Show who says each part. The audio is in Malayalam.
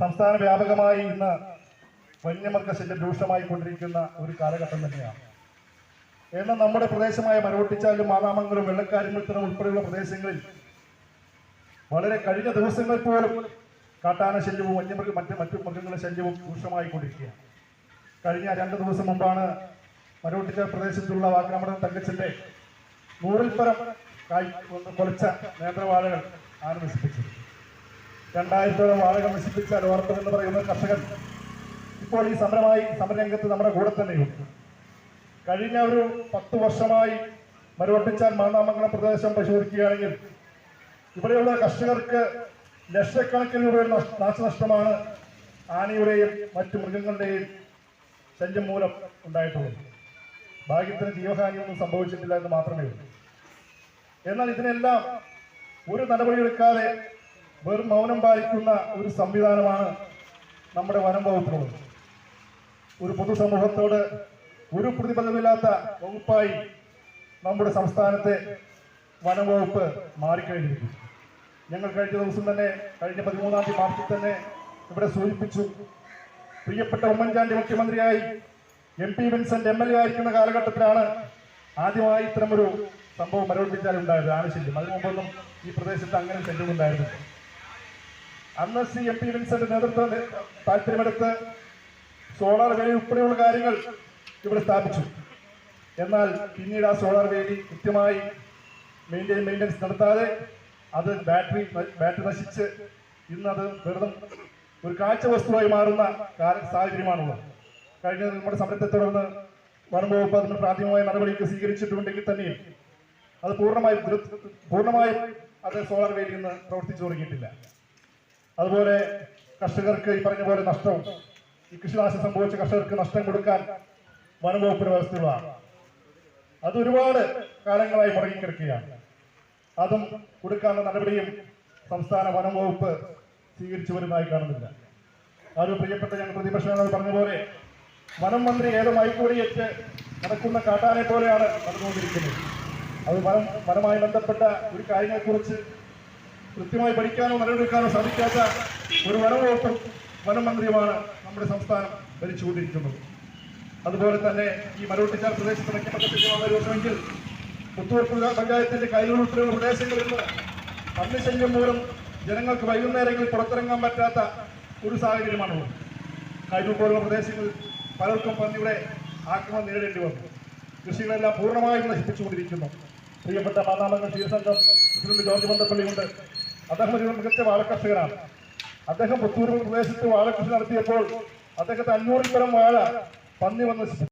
Speaker 1: സംസ്ഥാന വ്യാപകമായി ഇന്ന് വന്യമൃഗശല്യം രൂക്ഷമായി കൊണ്ടിരിക്കുന്ന ഒരു കാലഘട്ടം തന്നെയാണ്. എന്നാൽ നമ്മുടെ പ്രദേശമായ മരവൊട്ടിച്ചാലും മാതാമംഗലം വെള്ളക്കാരിമത്തനം ഉൾപ്പെടെയുള്ള പ്രദേശങ്ങളിൽ വളരെ കഴിഞ്ഞ ദിവസങ്ങളിൽ പോലും കാട്ടാന ശല്യവും വന്യമൃഗ മറ്റ് മറ്റു മൃഗങ്ങളുടെ ശല്യവും രൂക്ഷമായി കൊണ്ടിരിക്കുകയാണ് കഴിഞ്ഞ രണ്ട് ദിവസം മുമ്പാണ് മരവൊട്ടിച്ചാൽ പ്രദേശത്തുള്ള വാഗ്രാമടം തങ്കച്ചിന്റെ നൂറിൽപ്പരം കൊലച്ച നേന്ത്രവാഴകൾ നശിപ്പിച്ചത് രണ്ടായിരത്തോളം വാഴകൾ നശിപ്പിച്ച ലോർത്തം എന്ന് പറയുന്ന കർഷകൻ ഇപ്പോൾ ഈ സമരമായി സമരരംഗത്ത് നമ്മുടെ കൂടെ തന്നെയുണ്ട്. കഴിഞ്ഞ ഒരു പത്ത് വർഷമായി മരുവട്ടിച്ചാൽ മാന്നാമംഗലം പ്രദേശം പരിശോധിക്കുകയാണെങ്കിൽ ഇവിടെയുള്ള കർഷകർക്ക് ലക്ഷക്കണക്കിന് രൂപയുടെ നഷ്- നാശനഷ്ടമാണ് ആനയുടെയും മറ്റു മൃഗങ്ങളുടെയും ശല്യം മൂലം ഉണ്ടായിട്ടുള്ളത്. ഭാഗ്യത്തിന് ജീവഹാനിയൊന്നും സംഭവിച്ചിട്ടില്ല എന്ന് മാത്രമേ ഉള്ളൂ. എന്നാൽ ഇതിനെല്ലാം ഒരു നടപടിയെടുക്കാതെ വെറും മൗനം പാലിക്കുന്ന ഒരു സംവിധാനമാണ് നമ്മുടെ വനം വകുപ്പിനുള്ളത് ഒരു പൊതുസമൂഹത്തോട് ഒരു പ്രതിബദ്ധമില്ലാത്ത വകുപ്പായി നമ്മുടെ സംസ്ഥാനത്തെ വനം വകുപ്പ് മാറിക്കഴിഞ്ഞിരിക്കുന്നു. ഞങ്ങൾ കഴിഞ്ഞ ദിവസം തന്നെ കഴിഞ്ഞ പതിമൂന്നാം തീയതി മാർച്ചിൽ തന്നെ ഇവിടെ സൂചിപ്പിച്ചു. പ്രിയപ്പെട്ട ഉമ്മൻചാണ്ടി മുഖ്യമന്ത്രിയായി M P Vincent M L A ആയിരിക്കുന്ന കാലഘട്ടത്തിലാണ് ആദ്യമായി ഇത്തരമൊരു സംഭവം മരവിപ്പിച്ചാൽ ഉണ്ടായത് ആനശല്യം. അതിനു മുമ്പൊന്നും ഈ പ്രദേശത്ത് അങ്ങനെ ശല്യം ഉണ്ടായിരുന്നില്ല അന്ന് സി എം പി വിൻസെന്റ് നേതൃത്വം താല്പര്യമെടുത്ത് സോളാർ വേലി ഉൾപ്പെടെയുള്ള കാര്യങ്ങൾ ഇവിടെ സ്ഥാപിച്ചു. എന്നാൽ പിന്നീട് ആ സോളാർ വേലി കൃത്യമായി മെയിന്റെയിൻ മെയിന്റെനൻസ് നടത്താതെ അത് ബാറ്ററി ബാറ്ററി നശിച്ച് ഇന്നത് വെറുതെ ഒരു കാഴ്ച വസ്തുവായി മാറുന്ന സാഹചര്യമാണുള്ളത്. കഴിഞ്ഞ നമ്മുടെ സമരത്തെ തുടർന്ന് വനം വകുപ്പ് അതിന് പ്രാഥമികമായ നടപടിയൊക്കെ സ്വീകരിച്ചിട്ടുണ്ടെങ്കിൽ തന്നെയും അത് പൂർണമായും പൂർണമായും അത് സോളാർ വേലി ഇന്ന് പ്രവർത്തിച്ചു തുടങ്ങിയിട്ടില്ല. അതുപോലെ കർഷകർക്ക് ഈ പറഞ്ഞ പോലെ നഷ്ടവും ഈ കൃഷിനാശം സംഭവിച്ച കർഷകർക്ക് നഷ്ടം കൊടുക്കാൻ വനംവകുപ്പിന് വ്യവസ്ഥയുള്ളതാണ്. അത് ഒരുപാട് കാലങ്ങളായി മുടങ്ങിക്കിടക്കുകയാണ്. അതും കൊടുക്കാനുള്ള നടപടിയും സംസ്ഥാന വനം വകുപ്പ് സ്വീകരിച്ചു വരുന്നതായി കാണുന്നില്ല. ആരും പ്രിയപ്പെട്ട ഞങ്ങൾ പ്രതിപക്ഷ നേതാവ് പറഞ്ഞ പോലെ വനം മന്ത്രി ഏതോ മയക്കുവടിയേറ്റ് നടക്കുന്ന കാട്ടാനെ പോലെയാണ് നടന്നുകൊണ്ടിരിക്കുന്നത്. അത് വനം വനമായി ബന്ധപ്പെട്ട ഒരു കാര്യങ്ങളെക്കുറിച്ച് കൃത്യമായി പഠിക്കാനോ നടപടിയെടുക്കാനോ സാധിക്കാത്ത ഒരു വനവകുപ്പും വനമന്ത്രിയുമാണ് നമ്മുടെ സംസ്ഥാനം ഭരിച്ചുകൊണ്ടിരിക്കുന്നത്. അതുപോലെ തന്നെ ഈ മരവട്ടിച്ചാൽ പ്രദേശത്ത് ദിവസമെങ്കിൽ പുത്തൂർ പഞ്ചായത്തിന്റെ കൈലൂർ ഉൾപ്പെടെയുള്ള പ്രദേശങ്ങളിൽ നിന്ന് പന്നിശല്യം മൂലം ജനങ്ങൾക്ക് വൈകുന്നേരങ്ങളിൽ പുറത്തിറങ്ങാൻ പറ്റാത്ത ഒരു സാഹചര്യമാണുള്ളത് കൈലൂർ പോലുള്ള പ്രദേശങ്ങളിൽ പലർക്കും പന്നിയുടെ ആക്രമണം നേരിടേണ്ടി വന്നു. കൃഷികളെല്ലാം പൂർണമായും നശിപ്പിച്ചുകൊണ്ടിരിക്കുന്നു. പ്രിയപ്പെട്ട മാതാമംഗൽ ക്ഷീരസംഘം പ്രസിഡന്റ് ജോർജ് ബന്ധപ്പള്ളിയുണ്ട് അദ്ദേഹം ഒരു മികച്ച വാഴക്കർഷകനാണ് അദ്ദേഹം പുത്തൂർ പ്രദേശത്ത് വാഴക്കൃഷി നടത്തിയപ്പോൾ അദ്ദേഹത്തെ അഞ്ഞൂറിൽ പരം വാഴ പന്നി വന്ന്